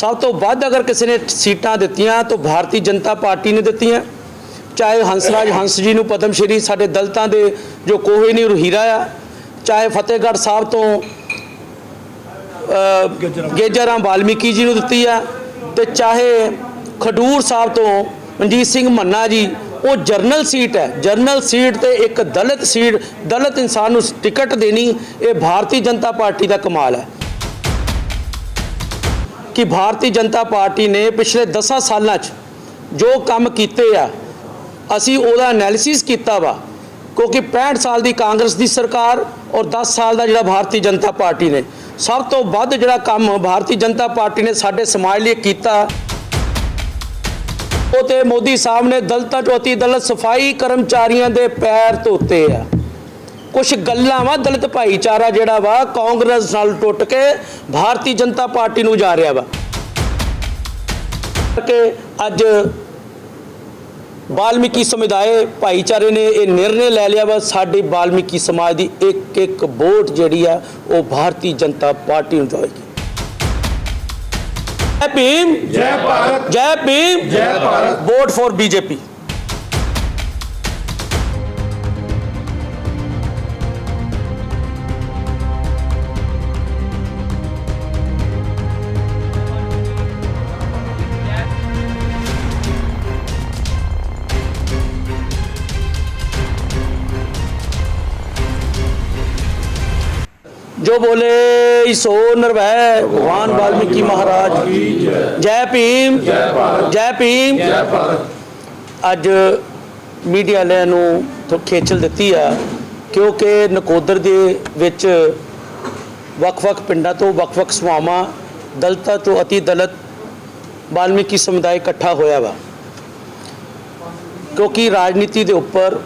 ਸਭ ਤੋਂ ਵੱਧ ਅਗਰ ਕਿਸੇ ਨੇ ਸੀਟਾਂ ਦਿੱਤੀਆਂ ਤਾਂ ਭਾਰਤੀ ਜਨਤਾ ਪਾਰਟੀ ਨੇ ਦਿੱਤੀਆਂ। ਚਾਹੇ ਹੰਸਰਾਜ ਹੰਸ ਜੀ ਨੂੰ ਪਦਮ ਸ਼੍ਰੀ ਸਾਡੇ ਦਲਤਾਂ ਦੇ ਜੋ ਕੋਹੇ ਨਹੀਂ ਹੀਰਾ ਆ ਚਾਹੇ ਫਤਿਹਗੜ੍ਹ ਸਾਹਿਬ ਤੋਂ ਅ, ਗੇਜਰਾਮ ਵਾਲਮੀਕੀ ਜੀ ਨੂੰ ਦਿੱਤੀ ਆ ਤੇ ਚਾਹੇ ਖਡੂਰ ਸਾਹਿਬ ਤੋਂ ਮਨਜੀਤ ਸਿੰਘ ਮੰਨਾ ਜੀ ਉਹ ਜਰਨਲ ਸੀਟ ਹੈ। ਜਰਨਲ ਸੀਟ ਤੇ ਇੱਕ ਦਲਿਤ ਸੀਟ ਦਲਿਤ ਇਨਸਾਨ ਨੂੰ ਟਿਕਟ ਦੇਣੀ ਇਹ ਭਾਰਤੀ ਜਨਤਾ ਪਾਰਟੀ ਦਾ ਕਮਾਲ ਹੈ। ਕਿ ਭਾਰਤੀ ਜਨਤਾ ਪਾਰਟੀ ਨੇ ਪਿਛਲੇ 10 ਸਾਲਾਂ 'ਚ ਜੋ ਕੰਮ ਕੀਤੇ ਆ, ਅਸੀਂ ਉਹਦਾ ਐਨਾਲਿਸਿਸ ਕੀਤਾ ਵਾ, ਕਿਉਂਕਿ 65 ਸਾਲ ਦੀ ਕਾਂਗਰਸ ਦੀ ਸਰਕਾਰ ਔਰ 10 ਸਾਲ ਦਾ ਜਿਹੜਾ ਭਾਰਤੀ ਜਨਤਾ ਪਾਰਟੀ ਨੇ, ਸਭ ਤੋਂ ਵੱਧ ਜਿਹੜਾ ਕੰਮ ਭਾਰਤੀ ਜਨਤਾ ਪਾਰਟੀ ਨੇ ਸਾਡੇ ਸਮਾਜ ਲਈ ਕੀਤਾ। ਉਹ ਤੇ ਮੋਦੀ ਸਾਹਿਬ ਨੇ ਦਲਤਾਂ ਚੌਥੀ ਦਲਤ ਸਫ਼ਾਈ ਕਰਮਚਾਰੀਆਂ ਦੇ ਪੈਰ ਧੋਤੇ ਆ। ਕੁਝ ਗੱਲਾਂ ਵਾ ਦਲਿਤ ਭਾਈਚਾਰਾ ਜਿਹੜਾ ਵਾ ਕਾਂਗਰਸ ਨਾਲ ਟੁੱਟ ਕੇ ਭਾਰਤੀ ਜਨਤਾ ਪਾਰਟੀ ਨੂੰ ਜਾ ਰਿਹਾ ਵਾ। ਕਿ ਅੱਜ ਵਾਲਮੀਕੀ ਸਮੁਦਾਇ ਭਾਈਚਾਰੇ ਨੇ ਇਹ ਨਿਰਣੇ ਲੈ ਲਿਆ ਵਾ ਸਾਡੀ ਵਾਲਮੀਕੀ ਸਮਾਜ ਦੀ ਇੱਕ ਇੱਕ ਵੋਟ ਜਿਹੜੀ ਆ ਉਹ ਭਾਰਤੀ ਜਨਤਾ ਪਾਰਟੀ ਨੂੰ ਜਾਏਗੀ ਜੈ ਭੀਮ! ਜੈ ਭਾਰਤ! ਜੈ ਭੀਮ! ਜੈ ਭਾਰਤ! Vote for BJP. ਜੋ ਬੋਲੇ ਸੋ ਨਰਵੈ ਭਗਵਾਨ ਵਾਲਮੀਕੀ ਮਹਾਰਾਜ। ਜੈ ਭੀਮ ਜੈ ਭੀਮ। ਅੱਜ ਮੀਡੀਆ ਵਾਲਿਆਂ ਨੂੰ ਤੋਂ ਖੇਚਲ ਦਿੱਤੀ ਆ, ਕਿਉਂਕਿ ਨਕੋਦਰ ਦੇ ਵਿੱਚ ਵੱਖ-ਵੱਖ ਪਿੰਡਾਂ ਤੋਂ ਵੱਖ-ਵੱਖ ਸਮਾਵਾਂ ਦਲਤਾਂ ਤੋਂ ਅਤੀ ਦਲਤ ਵਾਲਮੀਕੀ ਸਮੁਦਾਇ ਇਕੱਠਾ ਹੋਇਆ ਵਾ। ਕਿਉਂਕਿ ਰਾਜਨੀਤੀ ਦੇ ਉੱਪਰ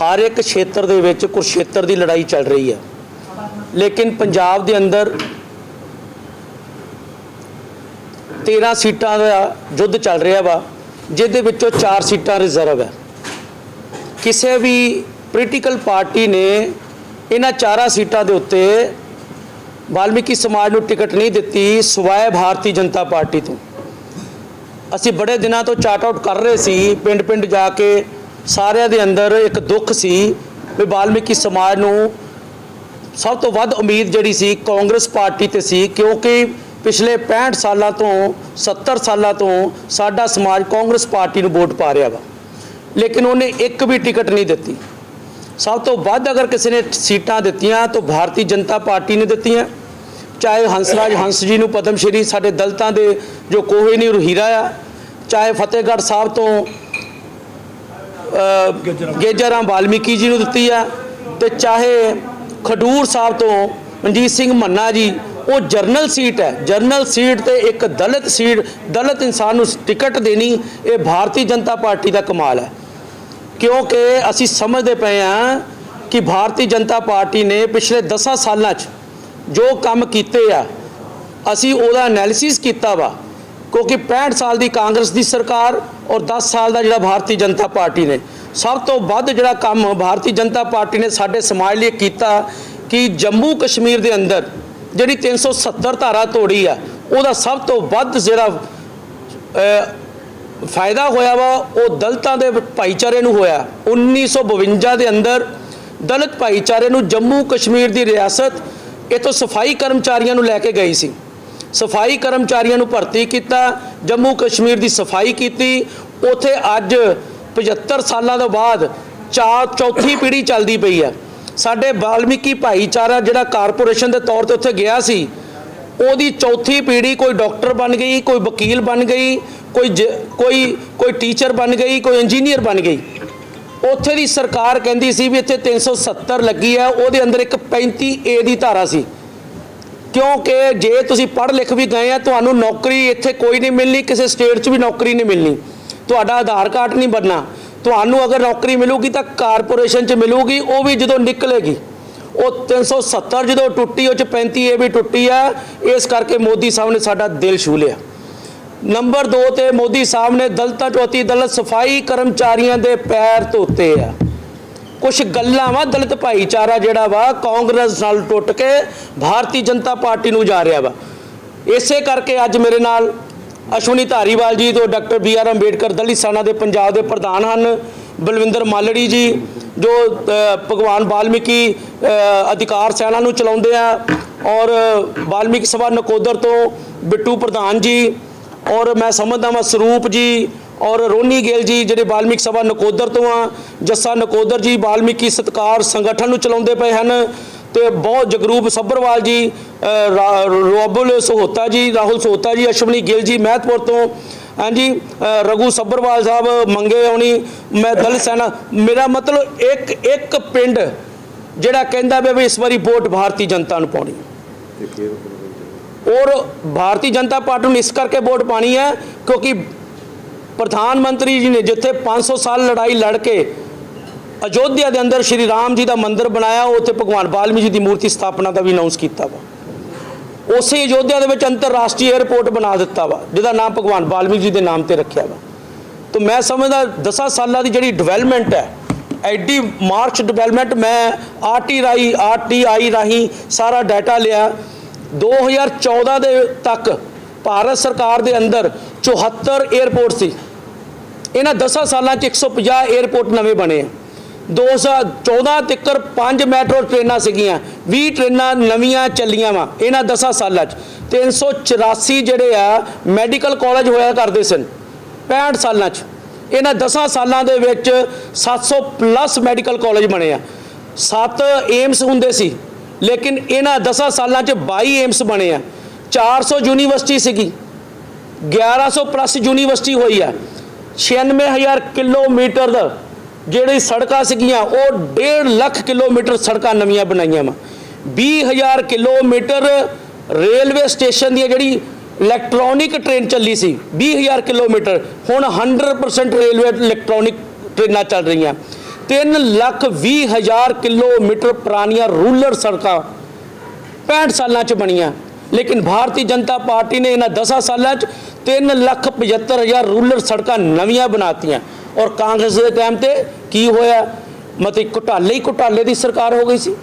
ਹਰ ਇੱਕ ਖੇਤਰ ਦੇ ਵਿੱਚ ਕੁਰਸ਼ੇਤਰ ਦੀ ਲੜਾਈ ਚੱਲ ਰਹੀ ਹੈ ਲੇਕਿਨ ਪੰਜਾਬ ਦੇ ਅੰਦਰ 13 ਸੀਟਾਂ ਦਾ ਯੁੱਧ ਚੱਲ ਰਿਹਾ ਵਾ, ਜਿਹਦੇ ਵਿੱਚੋਂ 4 ਸੀਟਾਂ ਰਿਜ਼ਰਵ ਹੈ। ਕਿਸੇ ਵੀ ਪੋਲੀਟੀਕਲ ਪਾਰਟੀ ਨੇ ਇਹਨਾਂ ਚਾਰਾਂ ਸੀਟਾਂ ਦੇ ਉੱਤੇ ਵਾਲਮੀਕੀ ਸਮਾਜ ਨੂੰ ਟਿਕਟ ਨਹੀਂ ਦਿੱਤੀ, ਸਵਾਏ ਭਾਰਤੀ ਜਨਤਾ ਪਾਰਟੀ ਤੋਂ। ਅਸੀਂ ਬੜੇ ਦਿਨਾਂ ਤੋਂ ਚਾਰਟ ਆਊਟ ਕਰ ਰਹੇ ਸੀ ਪਿੰਡ ਪਿੰਡ ਜਾ ਕੇ ਸਾਰਿਆਂ ਦੇ ਅੰਦਰ ਇੱਕ ਦੁੱਖ ਸੀ ਵੀ ਵਾਲਮੀਕੀ ਸਮਾਜ ਨੂੰ ਸਭ ਤੋਂ ਵੱਧ ਉਮੀਦ ਜਿਹੜੀ ਸੀ ਕਾਂਗਰਸ ਪਾਰਟੀ ਤੇ ਸੀ ਕਿਉਂਕਿ ਪਿਛਲੇ 65 ਸਾਲਾਂ ਤੋਂ 70 ਸਾਲਾਂ ਤੋਂ ਸਾਡਾ ਸਮਾਜ ਕਾਂਗਰਸ ਪਾਰਟੀ ਨੂੰ ਵੋਟ ਪਾ ਰਿਹਾ ਵਾ। ਲੇਕਿਨ ਉਹਨੇ ਇੱਕ ਵੀ ਟਿਕਟ ਨਹੀਂ ਦਿੱਤੀ। ਸਭ ਤੋਂ ਵੱਧ ਅਗਰ ਕਿਸੇ ਨੇ ਸੀਟਾਂ ਦਿੱਤੀਆਂ ਤਾਂ ਭਾਰਤੀ ਜਨਤਾ ਪਾਰਟੀ ਨੇ ਦਿੱਤੀਆਂ। ਚਾਹੇ ਹੰਸਰਾਜ ਹੰਸ ਜੀ ਨੂੰ ਪਦਮ ਸ਼੍ਰੀ ਸਾਡੇ ਦਲਤਾਂ ਦੇ ਜੋ ਕੋਹੇ ਨਹੀਂ ਹੀਰਾ ਆ। ਚਾਹੇ ਫਤਿਹਗੜ੍ਹ ਸਾਹਿਬ ਤੋਂ ਅ, ਗੇਜਰਾਮ ਵਾਲਮੀਕੀ ਜੀ ਨੂੰ ਦਿੱਤੀ ਆ। ਤੇ ਚਾਹੇ ਖਡੂਰ ਸਾਹਿਬ ਤੋਂ ਮਨਜੀਤ ਸਿੰਘ ਮੰਨਾ ਜੀ, ਉਹ ਜਰਨਲ ਸੀਟ ਹੈ। ਜਰਨਲ ਸੀਟ ਤੇ ਇੱਕ ਦਲਿਤ ਸੀਟ, ਦਲਿਤ ਇਨਸਾਨ ਨੂੰ ਟਿਕਟ ਦੇਣੀ, ਇਹ ਭਾਰਤੀ ਜਨਤਾ ਪਾਰਟੀ ਦਾ ਕਮਾਲ ਹੈ। ਕਿਉਂਕਿ ਅਸੀਂ ਸਮਝਦੇ ਪਏ ਹਾਂ ਕਿ ਭਾਰਤੀ ਜਨਤਾ ਪਾਰਟੀ ਨੇ ਪਿਛਲੇ 10 ਸਾਲਾਂ 'ਚ ਜੋ ਕੰਮ ਕੀਤੇ ਆ, ਅਸੀਂ ਉਹਦਾ ਐਨਾਲਿਸਿਸ ਕੀਤਾ ਵਾ। ਕਿਉਂਕਿ 65 ਸਾਲ ਦੀ ਕਾਂਗਰਸ ਦੀ ਸਰਕਾਰ ਔਰ 10 ਸਾਲ ਦਾ ਜਿਹੜਾ ਭਾਰਤੀ ਜਨਤਾ ਪਾਰਟੀ ਨੇ ਸਭ ਤੋਂ ਵੱਧ ਜਿਹੜਾ ਕੰਮ ਭਾਰਤੀ ਜਨਤਾ ਪਾਰਟੀ ਨੇ ਸਾਡੇ ਸਮਾਜ ਲਈ ਕੀਤਾ ਕਿ ਜੰਮੂ ਕਸ਼ਮੀਰ ਦੇ ਅੰਦਰ ਜਿਹੜੀ 370 ਧਾਰਾ ਤੋੜੀ ਆ, ਉਹਦਾ ਸਭ ਤੋਂ ਵੱਧ ਜਿਹੜਾ ਫਾਇਦਾ ਹੋਇਆ ਵਾ, ਉਹ ਦਲਤਾਂ ਦੇ ਭਾਈਚਾਰੇ ਨੂੰ ਹੋਇਆ। 1952 ਦੇ ਅੰਦਰ ਦਲਿਤ ਭਾਈਚਾਰੇ ਨੂੰ ਜੰਮੂ ਕਸ਼ਮੀਰ ਦੀ ਰਿਆਸਤ ਇਥੋਂ ਸਫ਼ਾਈ ਕਰਮਚਾਰੀਆਂ ਨੂੰ ਲੈ ਕੇ ਗਈ ਸੀ। ਸਫ਼ਾਈ ਕਰਮਚਾਰੀਆਂ ਨੂੰ ਭਰਤੀ ਕੀਤਾ, ਜੰਮੂ ਕਸ਼ਮੀਰ ਦੀ ਸਫ਼ਾਈ ਕੀਤੀ। ਉਥੇ ਅੱਜ 75 ਸਾਲਾਂ ਤੋਂ ਬਾਅਦ ਚਾ ਚੌਥੀ ਪੀੜ੍ਹੀ ਚੱਲਦੀ ਪਈ ਆ ਸਾਡੇ ਵਾਲਮੀਕੀ ਭਾਈਚਾਰਾ ਜਿਹੜਾ ਕਾਰਪੋਰੇਸ਼ਨ ਦੇ ਤੌਰ ਤੇ ਉੱਥੇ ਗਿਆ ਸੀ, ਉਹਦੀ ਚੌਥੀ ਪੀੜ੍ਹੀ ਕੋਈ ਡਾਕਟਰ ਬਣ ਗਈ, ਕੋਈ ਵਕੀਲ ਬਣ ਗਈ, ਕੋਈ ਜ- ਕੋਈ ਕੋਈ ਟੀਚਰ ਬਣ ਗਈ, ਕੋਈ ਇੰਜੀਨੀਅਰ ਬਣ ਗਈ। ਉੱਥੇ ਦੀ ਸਰਕਾਰ ਕਹਿੰਦੀ ਸੀ ਵੀ ਇੱਥੇ 370 ਲੱਗੀ ਆ ਉਹਦੇ ਅੰਦਰ ਇੱਕ 35 ਏ ਦੀ ਧਾਰਾ ਸੀ। ਕਿਉਂਕਿ ਜੇ ਤੁਸੀਂ ਪੜ੍ਹ ਲਿਖ ਵੀ ਗਏ ਆ, ਤੁਹਾਨੂੰ ਨੌਕਰੀ ਇੱਥੇ ਕੋਈ ਨਹੀਂ ਮਿਲਣੀ, ਕਿਸੇ ਸਟੇਟ 'ਚ ਵੀ ਨੌਕਰੀ ਨਹੀਂ ਮਿਲਣੀ। ਤੁਹਾਡਾ ਆਧਾਰ ਕਾਰਡ ਨਹੀਂ ਬਣਨਾ। ਤੁਹਾਨੂੰ ਅਗਰ ਨੌਕਰੀ ਮਿਲੂਗੀ ਤਾਂ ਕਾਰਪੋਰੇਸ਼ਨ 'ਚ ਮਿਲੂਗੀ, ਉਹ ਵੀ ਜਦੋਂ ਨਿਕਲੇਗੀ। ਉਹ 370 ਜਦੋਂ ਟੁੱਟੀ, ਉਹ 'ਚ 35 ਏ ਵੀ ਟੁੱਟੀ ਆ। ਇਸ ਕਰਕੇ ਮੋਦੀ ਸਾਹਿਬ ਨੇ ਸਾਡਾ ਦਿਲ ਛੂ ਲਿਆ। ਨੰਬਰ 2 ਤੇ ਮੋਦੀ ਸਾਹਿਬ ਨੇ ਦਲਤਾਂ ਚੌਥੀ ਦਲਤ ਸਫ਼ਾਈ ਕਰਮਚਾਰੀਆਂ ਦੇ ਪੈਰ ਧੋਤੇ ਆ। ਕੁਝ ਗੱਲਾਂ ਵਾ ਦਲਿਤ ਭਾਈਚਾਰਾ ਜਿਹੜਾ ਵਾ, ਕਾਂਗਰਸ ਨਾਲ ਟੁੱਟ ਕੇ ਭਾਰਤੀ ਜਨਤਾ ਪਾਰਟੀ ਨੂੰ ਜਾ ਰਿਹਾ ਵਾ। ਇਸੇ ਕਰਕੇ ਅੱਜ ਮੇਰੇ ਨਾਲ ਅਸ਼ਵਨੀ ਧਾਰੀਵਾਲ ਜੀ ਤੋਂ doctor B R Ambedkar Dalit Sena ਦੇ ਪੰਜਾਬ ਦੇ ਪ੍ਰਧਾਨ ਹਨ। ਬਲਵਿੰਦਰ ਮਾਲੜੀ ਜੀ, ਜੋ ਭਗਵਾਨ ਵਾਲਮੀਕੀ ਅਧਿਕਾਰ ਸੈਨਾ ਨੂੰ ਚਲਾਉਂਦੇ ਆ ਔਰ ਵਾਲਮੀਕੀ ਸਭਾ ਨਕੋਦਰ ਤੋਂ ਬਿੱਟੂ ਪ੍ਰਧਾਨ ਜੀ ਔਰ ਮੈਂ ਸਮਝਦਾ ਵਾਂ ਸਰੂਪ ਜੀ ਔਰ ਰੋਨੀ ਗਿੱਲ ਜੀ ਜਿਹੜੇ ਵਾਲਮੀਕ ਸਭਾ ਨਕੋਦਰ ਤੋਂ ਆ, ਜੱਸਾ ਨਕੋਦਰ ਜੀ ਵਾਲਮੀਕੀ ਸਤਕਾਰ ਸੰਗਠਨ ਨੂੰ ਚਲਾਉਂਦੇ ਪਏ ਹਨ ਤੇ ਬਹੁਤ ਜਗਰੂਪ ਸੱਭਰਵਾਲ ਜੀ ਰੋਬਲ ਸਹੋਤਾ ਜੀ ਰਾਹੁਲ ਸਹੋਤਾ ਜੀ ਅਸ਼ਵਨੀ ਗਿੱਲ ਜੀ ਮਹਿਤਪੁਰ ਤੋਂ। ਹਾਂਜੀ ਅ, ਰਘੂ ਸੱਭਰਵਾਲ ਸਾਹਿਬ ਮੰਗੇ ਆਉਣੀ ਮੈਂ ਦਲ ਸੈਨਾ ਮੇਰਾ ਮਤਲਬ ਇੱਕ ਇੱਕ ਪਿੰਡ ਜਿਹੜਾ ਕਹਿੰਦਾ ਵੀ ਇਸ ਵਾਰੀ ਵੋਟ ਭਾਰਤੀ ਜਨਤਾ ਨੂੰ ਪਾਉਣੀ। ਔਰ ਭਾਰਤੀ ਜਨਤਾ ਪਾਰਟੀ ਨੂੰ ਇਸ ਕਰਕੇ ਵੋਟ ਪਾਣੀ ਹੈ ਕਿਉਂਕਿ ਪ੍ਰਧਾਨ ਮੰਤਰੀ ਜੀ ਨੇ ਜਿੱਥੇ 500 ਸਾਲ ਲੜਾਈ ਲੜ ਕੇ ਅਯੋਧਿਆ ਦੇ ਅੰਦਰ ਸ਼੍ਰੀ ਰਾਮ ਜੀ ਦਾ ਮੰਦਿਰ ਬਣਾਇਆ ਉੱਥੇ ਭਗਵਾਨ ਬਾਲਮੀ ਜੀ ਦੀ ਮੂਰਤੀ ਸਥਾਪਨਾ ਦਾ ਵੀ ਅਨਾਉਂਸ ਕੀਤਾ ਵਾ। ਉਸੇ ਯੋਧਿਆਂ ਦੇ ਵਿੱਚ ਅੰਤਰਰਾਸ਼ਟਰੀ 에ਅਰਪੋਰਟ ਬਣਾ ਦਿੱਤਾ ਵਾ, ਜਿਹਦਾ ਨਾਮ ਭਗਵਾਨ ਵਾਲਮੀਕ ਜੀ ਦੇ ਨਾਮ ਤੇ ਰੱਖਿਆ ਵਾ। ਤਾਂ ਮੈਂ ਸਮਝਦਾ 10 ਸਾਲਾਂ ਦੀ ਜਿਹੜੀ ਡਿਵੈਲਪਮੈਂਟ ਹੈ, ਐਡੀ ਮਾਰਚ ਡਿਵੈਲਪਮੈਂਟ ਮੈਂ ਆਰਟੀ ਰਾਈ ਆਰਟੀਆਈ ਰਾਹੀਂ ਸਾਰਾ ਡਾਟਾ ਲਿਆ। 2014 ਦੇ ਤੱਕ ਭਾਰਤ ਸਰਕਾਰ ਦੇ ਅੰਦਰ 74 에ਅਰਪੋਰਟ ਸੀ। ਇਹਨਾਂ 10 ਸਾਲਾਂ 'ਚ 150 에ਅਰਪੋਰਟ ਨਵੇਂ ਬਣੇ ਆ। 2014 ਤੱਕ ਪੰਜ ਮੈਟਰੋ ਟ੍ਰੇਨਾਂ ਸੀਗੀਆਂ 20 ਟ੍ਰੇਨਾਂ ਨਵੀਆਂ ਚੱਲੀਆਂ ਵਾ, ਇਹਨਾਂ 10 ਸਾਲਾਂ 'ਚ। 384 ਜਿਹੜੇ ਆ, ਮੈਡੀਕਲ ਕਾਲਜ ਹੋਇਆ ਕਰਦੇ ਸਨ 65 ਸਾਲਾਂ 'ਚ। ਇਹਨਾਂ 10 ਸਾਲਾਂ ਦੇ ਵਿੱਚ 700 ਪਲੱਸ ਮੈਡੀਕਲ ਕਾਲਜ ਬਣੇ ਆ। 7 ਏਮਸ ਹੁੰਦੇ ਸੀ, ਲੇਕਿਨ ਇਹਨਾਂ 10 ਸਾਲਾਂ 'ਚ 22 ਏਮਸ ਬਣੇ ਆ। 400 ਯੂਨੀਵਰਸਿਟੀ ਸੀਗੀ 1100 ਪਲੱਸ ਯੂਨੀਵਰਸਿਟੀ ਹੋਈ ਆ। 96000 ਕਿਲੋਮੀਟਰ ਦਾ ਜਿਹੜੀ ਸੜਕਾਂ ਸੀਗੀਆਂ, ਉਹ 1.5 ਲੱਖ ਕਿਲੋਮੀਟਰ ਸੜਕਾਂ ਨਵੀਆਂ ਬਣਾਈਆਂ ਵਾ। 20000 ਕਿਲੋਮੀਟਰ ਰੇਲਵੇ ਸਟੇਸ਼ਨ ਦੀਆਂ ਜਿਹੜੀ ਇਲੈਕਟ੍ਰੋਨਿਕ ਟ੍ਰੇਨ ਚੱਲੀ ਸੀ 20000 ਕਿਲੋਮੀਟਰ। ਹੁਣ 100% ਰੇਲਵੇ ਇਲੈਕਟ੍ਰੋਨਿਕ ਟ੍ਰੇਨਾਂ ਚੱਲ ਰਹੀਆਂ। 3 ਲੱਖ 20 ਹਜ਼ਾਰ ਕਿਲੋਮੀਟਰ ਪੁਰਾਣੀਆਂ ਰੂਲਰ ਸੜਕਾਂ 65 ਸਾਲਾਂ ਚ ਬਣੀਆਂ। ਲੇਕਿਨ ਭਾਰਤੀ ਜਨਤਾ ਪਾਰਟੀ ਨੇ ਇਹਨਾਂ 10 ਸਾਲਾਂ ਚ 3 ਲੱਖ 75 ਹਜ਼ਾਰ ਰੂਲਰ ਸੜਕਾਂ ਨਵੀਆਂ ਬਣਾਤੀਆਂ ਔਰ ਕਾਂਗਰਸ ਦੇ ਟਾਈਮ ਤੇ ਕੀ ਹੋਇਆ? ਮਤਲਬ ਘੁਟਾਲੇ ਹੀ ਘੁਟਾਲੇ ਦੀ ਸਰਕਾਰ ਹੋ ਗਈ ਸੀ।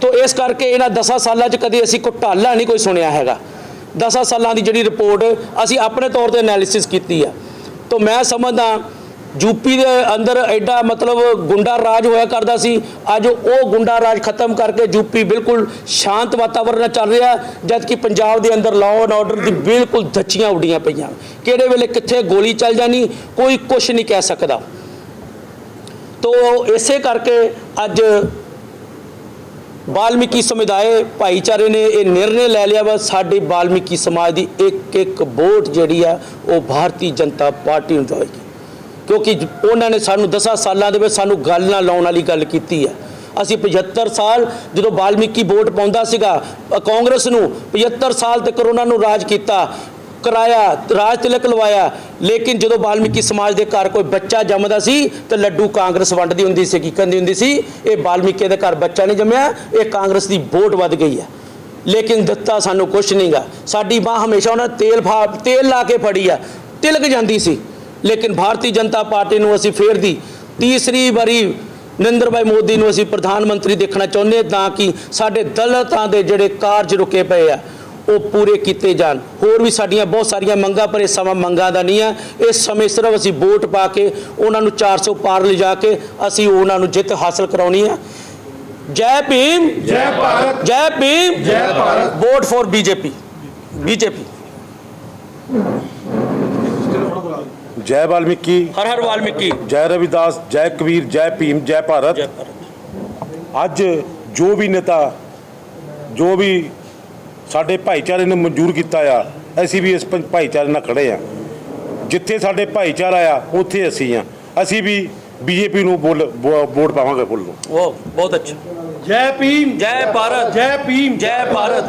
ਤੋ ਇਸ ਕਰਕੇ ਇਹਨਾਂ 10 ਸਾਲਾਂ 'ਚ ਕਦੇ ਅਸੀਂ ਘੁਟਾਲਾ ਨਹੀਂ ਕੋਈ ਸੁਣਿਆ ਹੈਗਾ। 10 ਸਾਲਾਂ ਦੀ ਜਿਹੜੀ ਰਿਪੋਰਟ ਅਸੀਂ ਆਪਣੇ ਤੌਰ ਤੇ ਐਨਾਲਿਸਿਸ ਕੀਤੀ ਆ। ਤੋ ਮੈਂ ਸਮਝਦਾ ਯੂਪੀ ਦੇ ਅੰਦਰ ਐਡਾ ਮਤਲਬ ਗੁੰਡਾ ਰਾਜ ਹੋਇਆ ਕਰਦਾ ਸੀ। ਅੱਜ ਉਹ ਗੁੰਡਾ ਰਾਜ ਖਤਮ ਕਰਕੇ ਯੂਪੀ ਬਿਲਕੁਲ ਸ਼ਾਂਤ ਵਾਤਾਵਰਣ ਨਾਲ ਚੱਲ ਰਿਹਾ ਜਦ ਕਿ ਪੰਜਾਬ ਦੇ ਅੰਦਰ ਲਾਅ ਐਂਡ ਆਰਡਰ ਦੀ ਬਿਲਕੁਲ ਧੱਚੀਆਂ ਉੱਡੀਆਂ ਪਈਆਂ। ਕਿਹੜੇ ਵੇਲੇ ਕਿੱਥੇ ਗੋਲੀ ਚੱਲ ਜਾਣੀ, ਕੋਈ ਕੁਝ ਨਹੀਂ ਕਹਿ ਸਕਦਾ। ਤੋ ਇਸੇ ਕਰਕੇ ਅੱਜ ਵਾਲਮੀਕੀ ਸਮੁਦਾਇ ਭਾਈਚਾਰੇ ਨੇ ਇਹ ਨਿਰਣੇ ਲੈ ਲਿਆ ਵਾ। ਸਾਡੇ ਵਾਲਮੀਕੀ ਸਮਾਜ ਦੀ ਇੱਕ ਇੱਕ ਵੋਟ ਜਿਹੜੀ ਆ, ਉਹ ਭਾਰਤੀ ਜਨਤਾ ਪਾਰਟੀ ਨੂੰ ਜਾਏਗੀ ਕਿਉਂਕਿ ਜ- ਉਹਨਾਂ ਨੇ ਸਾਨੂੰ 10 ਸਾਲਾਂ ਦੇ ਵਿੱਚ ਸਾਨੂੰ ਗੱਲ ਨਾ ਲਾਉਣ ਵਾਲੀ ਗੱਲ ਕੀਤੀ ਹੈ। ਅਸੀਂ 75 ਸਾਲ ਜਦੋਂ ਵਾਲਮੀਕੀ ਵੋਟ ਪਾਉਂਦਾ ਸੀਗਾ ਕਾਂਗਰਸ ਨੂੰ 75 ਸਾਲ ਤੱਕ ਉਹਨਾਂ ਨੂੰ ਰਾਜ ਕੀਤਾ, ਕਰਾਇਆ, ਰਾਜ ਤਿਲਕ ਲਵਾਇਆ। ਲੇਕਿਨ ਜਦੋਂ ਵਾਲਮੀਕੀ ਸਮਾਜ ਦੇ ਘਰ ਕੋਈ ਬੱਚਾ ਜੰਮਦਾ ਸੀ, ਤਾਂ ਲੱਡੂ ਕਾਂਗਰਸ ਵੰਡਦੀ ਹੁੰਦੀ ਸੀ, ਕੀ ਕਹਿੰਦੀ ਹੁੰਦੀ ਸੀ, ਇਹ ਵਾਲਮੀਕੀ ਦੇ ਘਰ ਬੱਚਾ ਨਹੀਂ ਜੰਮਿਆ, ਇਹ ਕਾਂਗਰਸ ਦੀ ਵੋਟ ਵੱਧ ਗਈ ਹੈ। ਲੇਕਿਨ ਦਿੱਤਾ ਸਾਨੂੰ ਕੁਝ ਨਹੀਂਗਾ ਸਾਡੀ ਬਾਹ ਹਮੇਸ਼ਾ ਉਹਨਾਂ ਨੇ ਤੇਲ ਫਾ, ਤੇਲ ਲਾ ਕੇ ਫੜੀ ਆ ਤਿਲਕ ਜਾਂਦੀ ਸੀ। ਲੇਕਿਨ ਭਾਰਤੀ ਜਨਤਾ ਪਾਰਟੀ ਨੂੰ ਅਸੀਂ ਫੇਰ ਦੀ ਤੀਸਰੀ ਵਾਰੀ ਨਰਿੰਦਰ ਭਾਈ ਮੋਦੀ ਨੂੰ ਅਸੀਂ ਪ੍ਰਧਾਨ ਮੰਤਰੀ ਦੇਖਣਾ ਚਾਹੁੰਦੇ ਹਾਂ ਤਾਂ ਕਿ ਸਾਡੇ ਦਲਿਤਾਂ ਦੇ ਜਿਹੜੇ ਕਾਰਜ ਰੁਕੇ ਪਏ ਆ ਉਹ ਪੂਰੇ ਕੀਤੇ ਜਾਣ। ਹੋਰ ਵੀ ਸਾਡੀਆਂ ਬਹੁਤ ਸਾਰੀਆਂ ਮੰਗਾਂ ਪਰ ਇਸ ਸਮਾਂ ਮੰਗਾਂ ਦਾ ਨਹੀਂ ਆ। ਇਸ ਸਮੇਂ ਸਿਰਫ ਅਸੀਂ ਵੋਟ ਪਾ ਕੇ ਉਹਨਾਂ ਨੂੰ 400 ਪਾਰ ਲਿਜਾ ਕੇ ਅਸੀਂ ਉਹਨਾਂ ਨੂੰ ਜਿੱਤ ਹਾਸਲ ਕਰਾਉਣੀ ਆ। ਜੈ ਭੀਮ! ਜੈ ਭਾਰਤ! ਜੈ ਭੀਮ! ਜੈ Bharat! Vote for BJP. BJP. ਜੈ ਵਾਲਮੀਕੀ। ਹਰ ਹਰ ਵਾਲਮੀਕੀ। ਜੈ ਰਵਿਦਾਸ ਜੈ ਕਬੀਰ ਜੈ ਭੀਮ ਜੈ ਭਾਰਤ। ਜੈ ਭਾਰਤ। ਅੱਜ ਜੋ ਵੀ ਨੇਤਾ ਜੋ ਵੀ ਸਾਡੇ ਭਾਈਚਾਰੇ ਨੇ ਮਨਜ਼ੂਰ ਕੀਤਾ ਆ ਅਸੀਂ ਵੀ ਇਸ ਭਾਈਚਾਰੇ ਨਾਲ ਖੜੇ ਆ। ਜਿੱਥੇ ਸਾਡੇ ਭਾਈਚਾਰਾ ਆ ਉੱਥੇ ਅਸੀਂ ਆ। ਅਸੀਂ ਵੀ ਬੀਜੇਪੀ ਨੂੰ ਬੋਲ ਵੋ- ਵੋਟ ਪਾਵਾਂਗੇ ਫੁੱਲ ਨੂੰ। ਉਹ ਬਹੁਤ ਅੱਛਾ। ਜੈ ਭੀਮ। ਜੈ ਭਾਰਤ। ਜੈ ਭੀਮ। ਜੈ ਭਾਰਤ।